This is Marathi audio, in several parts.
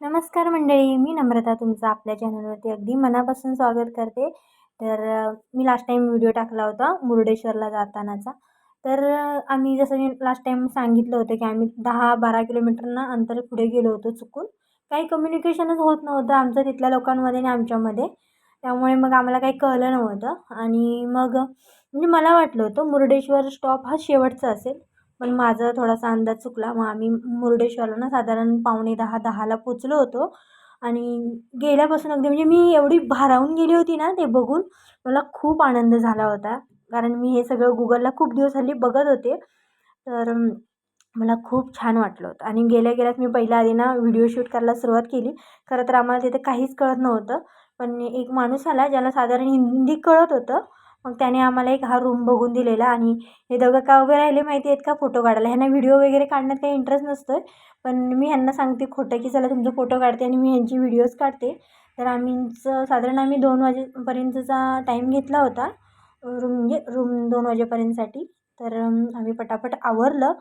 नमस्कार मंडळी मी नम्रता तुमचं आपल्या चॅनलवरती अगदी मनापासून स्वागत करते. तर मी लास्ट टाईम व्हिडिओ टाकला होता मुरुडेश्वरला जातानाचा. तर आम्ही जसं मी लास्ट टाईम सांगितलं होतं की आम्ही दहा बारा किलोमीटरना अंतर पुढे गेलो होतो चुकून. काही कम्युनिकेशनच होत नव्हतं आमचं तिथल्या लोकांमध्ये आणि आमच्यामध्ये. त्यामुळे मग आम्हाला काही कळलं नव्हतं. आणि मग म्हणजे मला वाटलं होतं मुरुडेश्वर स्टॉप हा शेवटचा असेल. पण माझा थोडासा अंदाज चुकला. मग आम्ही मुर्डेश्वरला ना साधारण पावणे दहा दहाला पोचलो होतो. आणि गेल्यापासून अगदी म्हणजे मी एवढी भारावून गेली होती ना ते बघून मला खूप आनंद झाला होता. कारण मी हे सगळं गुगलला खूप दिवस हल्ली बघत होते. तर मला खूप छान वाटलं होतं. आणि गेल्या गेल्यात मी पहिल्या आधी ना व्हिडिओ शूट करायला सुरुवात केली. खरं तर आम्हाला तिथे काहीच कळत नव्हतं. पण एक माणूस आला ज्याला साधारण हिंदी कळत होतं. मग त्याने आम्हाला एक हा रूम बघून दिलेला आणि हे दोघं का उभे राहिले माहिती आहेत का? फोटो काढायला. ह्यांना व्हिडिओ वगैरे काढण्यात काही इंटरेस्ट नसतो आहे पण मी ह्यांना सांगते खोटं की चला तुमचं फोटो काढते आणि मी ह्यांची व्हिडिओज काढते. तर आम्हीचं साधारण आम्ही दोन वाजेपर्यंतचा टाईम घेतला होता रूम म्हणजे रूम दोन वाजेपर्यंतसाठी. तर आम्ही पटापट आवरलं.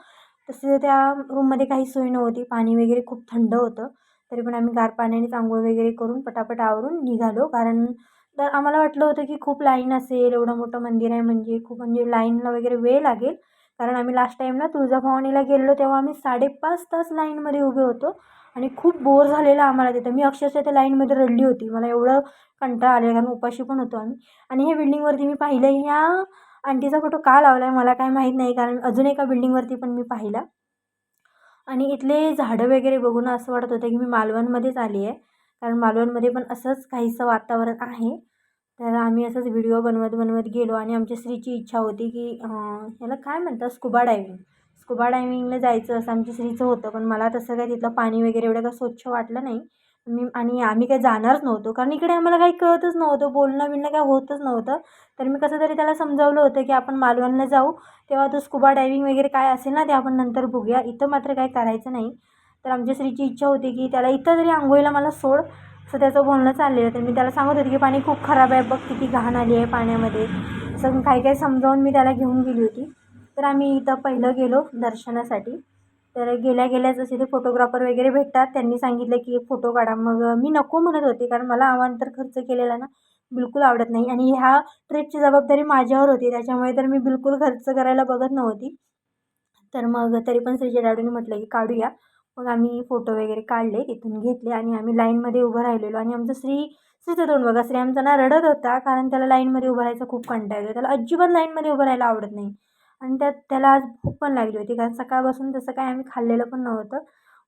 तसे त्या रूममध्ये काही सोय नव्हती पाणी वगैरे खूप थंड होतं. तरी पण आम्ही गार पाण्याने आंघोळ वगैरे करून पटापट आवरून निघालो. कारण तर आम्हाला वाटलं होतं की खूप लाईन असेल एवढं मोठं मंदिर आहे म्हणजे खूप म्हणजे लाईनला वगैरे वेळ लागेल. कारण आम्ही लास्ट टाईमला तुळजाभवानीला गेलो तेव्हा आम्ही साडेपाच तास लाईनमध्ये उभे होतो आणि खूप बोर झालेलं आम्हाला तिथं. मी अक्षरशः त्या लाईनमध्ये रडली होती. मला एवढं कंटाळा आले कारण उपाशी पण होतो आम्ही. आणि हे बिल्डिंगवरती मी पाहिलं ह्या आंटीचा फोटो का लावला आहे मला काय माहीत नाही कारण अजून एका बिल्डिंगवरती पण मी पाहिला. आणि इथले झाडं वगैरे बघून असं वाटत होतं की मी मालवणमध्येच आली आहे. कारण मालवणमध्ये पण असंच काहीसं वातावरण आहे. तर आम्ही असंच व्हिडिओ बनवत बनवत गेलो आणि आमच्या स्त्रीची इच्छा होती की याला काय म्हणतात? स्कुबा डायविंग स्कुबा डायविंगला जायचं असं आमच्या स्त्रीचं होतं पण मला तसं काय तिथलं पाणी वगैरे एवढं काय स्वच्छ वाटलं नाही. मी आणि आम्ही काही जाणारच नव्हतो कारण इकडे आम्हाला काही कळतच नव्हतं बोलणं बिलणं काय होतच नव्हतं. तर मी कसं तरी त्याला समजावलं होतं की आपण मालवणला जाऊ तेव्हा तो स्कुबा डायविंग वगैरे काय असेल ना ते आपण नंतर बघूया. इथं मात्र काय करायचं नाही. तर आमच्या स्त्रीची इच्छा होती की त्याला इथं तरी आंघोळीला मला सोड सो त्याचं बोलणं चाललेलं तर मी त्याला सांगत होते की पाणी खूप खराब आहे. बघ किती घाण आली आहे पाण्यामध्ये. असं काही काही समजावून मी त्याला घेऊन गेली होती. तर आम्ही इथं पहिलं गेलो दर्शनासाठी. तर गेल्या गेल्याच असे ते फोटोग्राफर वगैरे भेटतात. त्यांनी सांगितलं की फोटो काढा. मग मी नको म्हणत होते कारण मला अवांतर खर्च केलेला ना बिलकुल आवडत नाही. आणि ह्या ट्रिपची जबाबदारी माझ्यावर होती. त्याच्यामुळे तर मी बिलकुल खर्च करायला बघत नव्हती. तर मग तरी पण श्रीच्या डॅडूने म्हटलं की काढूया. मग आम्ही फोटो वगैरे काढले तिथून घेतले आणि आम्ही लाईनमध्ये उभं राहिलेलो. आणि आमचं श्री श्रीचं तोंड बघा श्री आमचा ना रडत होता कारण त्याला लाईनमध्ये उभं राहायचा खूप कंटाळ येतो. त्याला अजिबात लाईनमध्ये उभं राहायला आवडत नाही. आणि त्यात त्याला आज भूक पण लागली होती कारण सकाळपासून तसं काय आम्ही खाल्लेलं पण नव्हतं.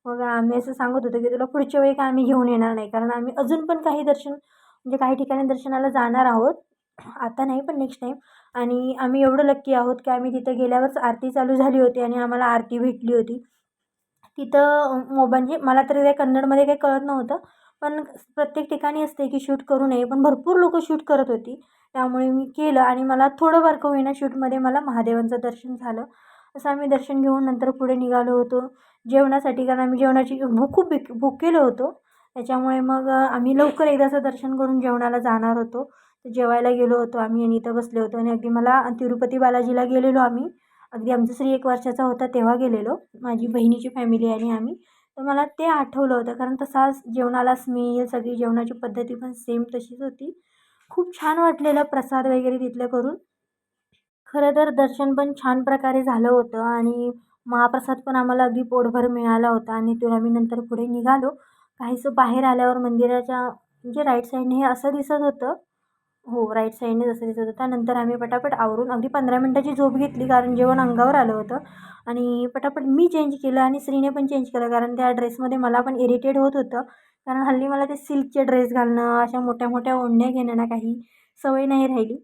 मग आम्ही असं सांगत होतो की तुला पुढच्या वेळी काय आम्ही घेऊन येणार नाही कारण आम्ही अजून पण काही दर्शन म्हणजे काही ठिकाणी दर्शनाला जाणार आहोत. आता नाही पण नेक्स्ट टाईम आणि आम्ही एवढं लक्की आहोत की आम्ही तिथं गेल्यावरच आरती चालू झाली होती आणि आम्हाला आरती भेटली होती. तिथं मो म्हणजे मला तरी काय कन्नडमध्ये काही कळत नव्हतं. पण प्रत्येक ठिकाणी असते की शूट करू नये पण भरपूर लोकं शूट करत होती. त्यामुळे मी केलं आणि मला थोडं का होईना शूटमध्ये मला महादेवांचं दर्शन झालं. असं आम्ही दर्शन घेऊन नंतर पुढे निघालो होतो. जेवणासाठी कारण आम्ही जेवणाची भूक खूप भूक भुकेलो होतो. त्याच्यामुळे मग आम्ही लवकर एकदाचं दर्शन करून जेवणाला जाणार होतो. जेवायला गेलो होतो आम्ही आणि इथं बसले होतो. आणि अगदी मला तिरुपती बालाजीला गेलेलो आम्ही. अगदी आमचं श्री एक वर्षाचा होता तेव्हा गेलेलो. माझी बहिणीची फॅमिली आणि आम्ही. तर मला ते आठवलं होतं. कारण तसाच जेवणाला स्मेल सगळी जेवणाची पद्धती पण सेम तशीच होती. खूप छान वाटलेलं प्रसाद वगैरे तिथलं करून. खरं तर दर्शन पण छान प्रकारे झालं होतं आणि महाप्रसाद पण आम्हाला अगदी पोटभर मिळाला होता आणि तिथून आम्ही नंतर पुढे निघालो. काहीसं बाहेर आल्यावर मंदिराच्या म्हणजे राईट साईडने हे असं दिसत होतं. हो राईट साईडने जसं दिसत होतं. त्यानंतर आम्ही पटापट आवरून अगदी पंधरा मिनटाची झोप घेतली कारण जेवण अंगावर आलं होतं. आणि पटापट मी चेंज केलं आणि स्त्रीने पण चेंज केलं कारण त्या ड्रेसमध्ये मला पण इरिटेट होत होतं. कारण हल्ली मला ते सिल्कचे ड्रेस घालणं अशा मोठ्या मोठ्या ओढण्या घेणं ना काही सवय नाही राहिली.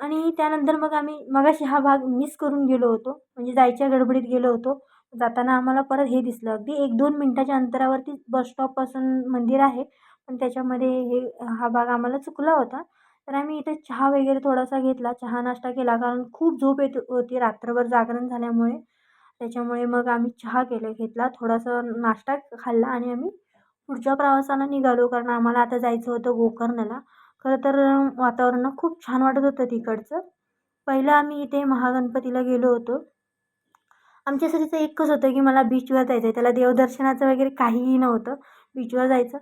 आणि त्यानंतर मग आम्ही मगाशी हा भाग मिस करून गेलो होतो. म्हणजे जायच्या गडबडीत गेलो होतो. जाताना आम्हाला परत हे दिसलं. अगदी एक दोन मिनटाच्या अंतरावरती बस स्टॉपपासून मंदिर आहे. पण त्याच्यामध्ये हे हा भाग आम्हाला चुकला होता. तर आम्ही इथे चहा वगैरे थोडासा घेतला. चहा नाश्ता केला. कारण खूप झोप येत होती रात्रभर जागरण झाल्यामुळे. त्याच्यामुळे मग आम्ही चहा केलं घेतला. थोडासा नाश्ता खाल्ला आणि आम्ही पुढच्या प्रवासाला निघालो. कारण आम्हाला आता जायचं होतं गोकर्णला. खरं तर वातावरण खूप छान वाटत होतं तिकडचं. पहिलं आम्ही इथे महागणपतीला गेलो होतो. आमच्यासाठीचं एकच होतं की मला बीचवर जायचं आहे त्याला देवदर्शनाचं वगैरे काहीही नव्हतं. बीचवर जायचं.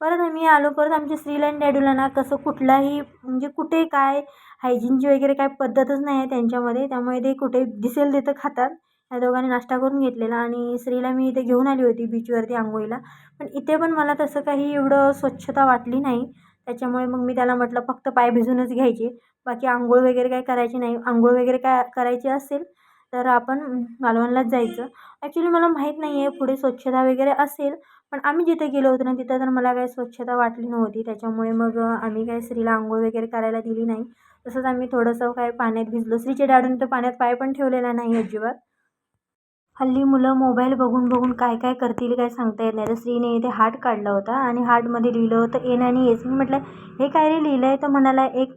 परत आम्ही आलो परत आमच्या स्त्रीला आणि डॅडूला ना कसं कुठलाही म्हणजे कुठे काय हायजीनची वगैरे काय पद्धतच नाही आहे त्यांच्यामध्ये त्यामुळे ते कुठे दिसेल तिथं खातात. या दोघांनी नाश्ता करून घेतलेला आणि स्त्रीला मी इथे घेऊन आली होती बीचवरती आंघोळीला. पण इथे पण मला तसं काही एवढं स्वच्छता वाटली नाही. त्याच्यामुळे मग मी त्याला म्हटलं फक्त पाय भिजूनच घ्यायचे. बाकी आंघोळ वगैरे काय करायची नाही. आंघोळ वगैरे काय करायची असेल तर आपण मालवणलाच जायचं. ॲक्च्युली मला माहीत नाही आहे पुढे स्वच्छता वगैरे असेल पण आम्ही जिथे गेलो होतो ना तिथं तर मला काही स्वच्छता वाटली नव्हती. त्याच्यामुळे मग आम्ही काय स्त्रीला आंघोळ वगैरे करायला दिली नाही. तसंच आम्ही थोडंसं काय पाण्यात भिजलो. स्त्रीचे डॅडून तर पाण्यात पाय पण ठेवलेला नाही अजिबात. हल्ली मुलं मोबाईल बघून बघून काय काय करतील काय सांगता येत नाही. तर स्त्रीने इथे हार्ट काढला होता आणि हार्टमध्ये लिहिलं होतं एन आणि एस. मी म्हटलं हे काय रे लिहिलं आहे तर म्हणाला एक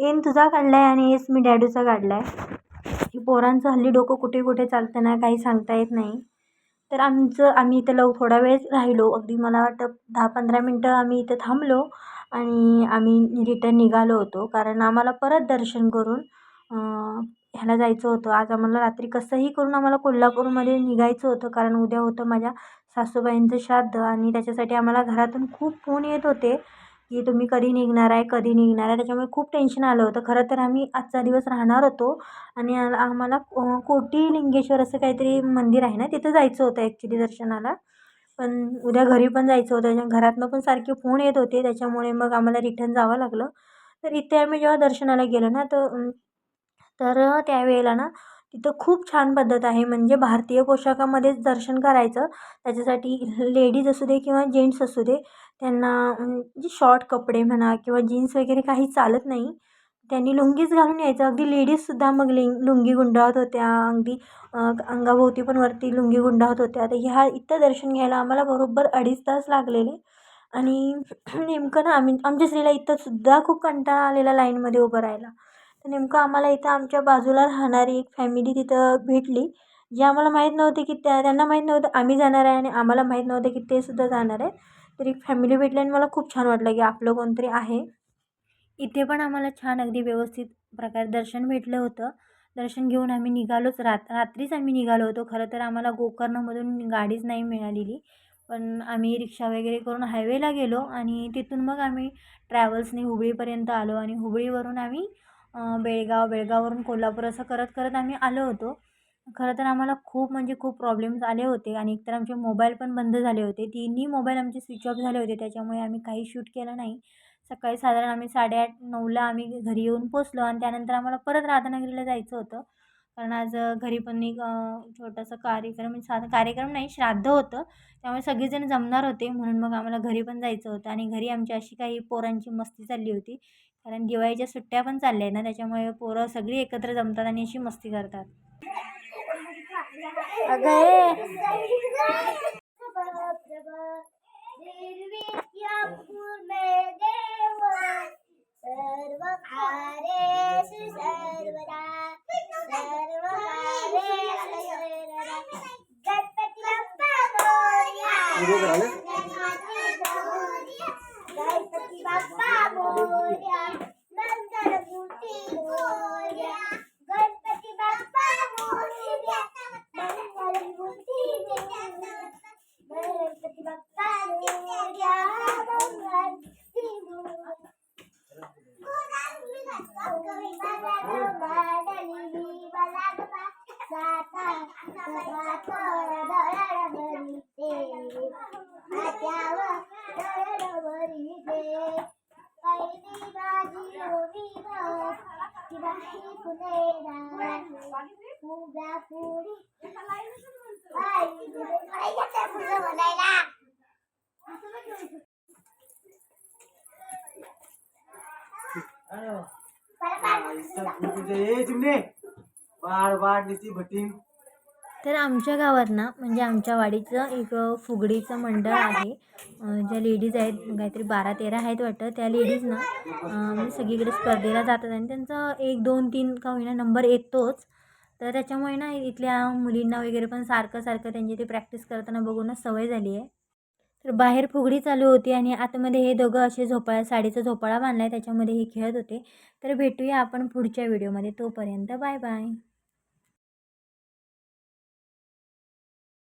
एन तुझा काढला आहे आणि एस मी डॅडूचा काढला आहे की पोरांचं हल्ली डोकं कुठे कुठे चालतं ना काही सांगता येत नाही. तर आमचं आम्ही इथं लव थोडा वेळ राहिलो. अगदी मला वाटतं दहा पंधरा मिनटं आम्ही इथं थांबलो आणि आम्ही रिटर्न निघालो होतो. कारण आम्हाला परत दर्शन करून ह्याला जायचं होतं. आज आम्हाला रात्री कसंही करून आम्हाला कोल्हापूरमध्ये निघायचं होतं. कारण उद्या होतं माझ्या सासूबाईंचं श्राद्ध आणि त्याच्यासाठी आम्हाला घरातून खूप फोन येत होते. की तुम्ही कधी निघणार आहे कधी निघणार आहे त्याच्यामुळे खूप टेन्शन आलं होतं. खरं तर आम्ही आजचा दिवस राहणार होतो आणि आम्हाला कोटी लिंगेश्वर असं काहीतरी मंदिर आहे ना तिथं जायचं होतं ॲक्च्युली दर्शनाला. पण उद्या घरी पण जायचं होतं त्याच्या घरातनं पण सारखे फोन येत होते त्याच्यामुळे मग आम्हाला रिटर्न जावं लागलं. तर इथे आम्ही जेव्हा दर्शनाला गेलो ना तर तर त्यावेळेला ना तिथं खूप छान पद्धत आहे. म्हणजे भारतीय पोशाखामध्येच दर्शन करायचं. त्याच्यासाठी लेडीज असू दे किंवा जेंट्स असू दे त्यांना म्हणजे शॉर्ट कपडे म्हणा किंवा जीन्स वगैरे काही चालत नाही त्यांनी लुंगीच घालून यायचं. अगदी लेडीजसुद्धा मग लिंग लुंगी गुंडाळत होत्या. अगदी अंगाभोवती पण वरती लुंगी गुंडाळत होत्या. तर ह्या इथं दर्शन घ्यायला आम्हाला बरोबर अडीच तास लागलेले. आणि नेमकं ना आम्ही आमच्या स्त्रीला इथंसुद्धा खूप कंटाळा आलेला लाईनमध्ये उभं राहायला. तर नेमकं आम्हाला इथं आमच्या बाजूला राहणारी एक फॅमिली तिथं भेटली जे आम्हाला माहीत नव्हते की त्या त्यांना माहीत नव्हतं आम्ही जाणार आहे आणि आम्हाला माहीत नव्हतं की ते सुद्धा जाणार आहे. तर एक फॅमिली भेटली आणि मला खूप छान वाटलं की आपलं कोणतरी आहे. इथे पण आम्हाला छान अगदी व्यवस्थित प्रकारे दर्शन भेटलं होतं. दर्शन घेऊन आम्ही निघालोच. रात रात्रीच आम्ही निघालो होतो. खरं तर आम्हाला गोकर्णमधून गाडीच नाही मिळालेली. पण आम्ही रिक्षा वगैरे करून हायवेला गेलो आणि तिथून मग आम्ही ट्रॅव्हल्सने हुबळीपर्यंत आलो आणि हुबळीवरून आम्ही बेळगाव बेळगाववरून कोल्हापूर असं करत करत आम्ही आलो होतो. खरं तर आम्हाला खूप म्हणजे खूप प्रॉब्लेम्स आले होते आणि एकतर आमचे मोबाईल पण बंद झाले होते. तिन्ही मोबाईल आमचे स्विच ऑफ झाले होते त्याच्यामुळे आम्ही काही शूट केलं नाही. सकाळी साधारण आम्ही साडेआठ नऊला आम्ही घरी येऊन पोचलो आणि त्यानंतर आम्हाला परत राधानगरीला जायचं होतं. कारण आज घरी पण एक छोटासा कार्यक्रम म्हणजे साधा कार्यक्रम नाही श्राद्ध होतं. त्यामुळे सगळेजण जमणार होते म्हणून मग आम्हाला घरी पण जायचं होतं आणि घरी आमची अशी काही पोरांची मस्ती चालली होती. कारण दिवाळीच्या सुट्ट्या पण चालल्या आहेत ना त्याच्यामुळे पोरं सगळी एकत्र जमतात आणि अशी मस्ती करतात. अगं बार बार नीती भटीम तर आमच्या गावात ना म्हणजे आमच्या वाडीचं एक फुगडीचं मंडळ आहे. ज्या लेडीज आहेत काहीतरी बारा तेरा आहेत वाटतं त्या लेडीज ना म्हणजे सगळीकडे स्पर्धेला जातात आणि त्यांचा एक दोन तीन का होईना नंबर येतोच. तर त्याच्यामुळे ना इथल्या मुलींना वगैरे पण सारखं सारखं त्यांची ते प्रॅक्टिस करताना बघूनच सवय झाली आहे. तर बाहेर फुगडी चालू होती आणि आतमध्ये हे दोघं असे झोपाळा साडीचा झोपाळा बांधला आहे त्याच्यामध्ये हे खेळत होते. तर भेटूया आपण पुढच्या व्हिडिओमध्ये. तोपर्यंत बाय बाय.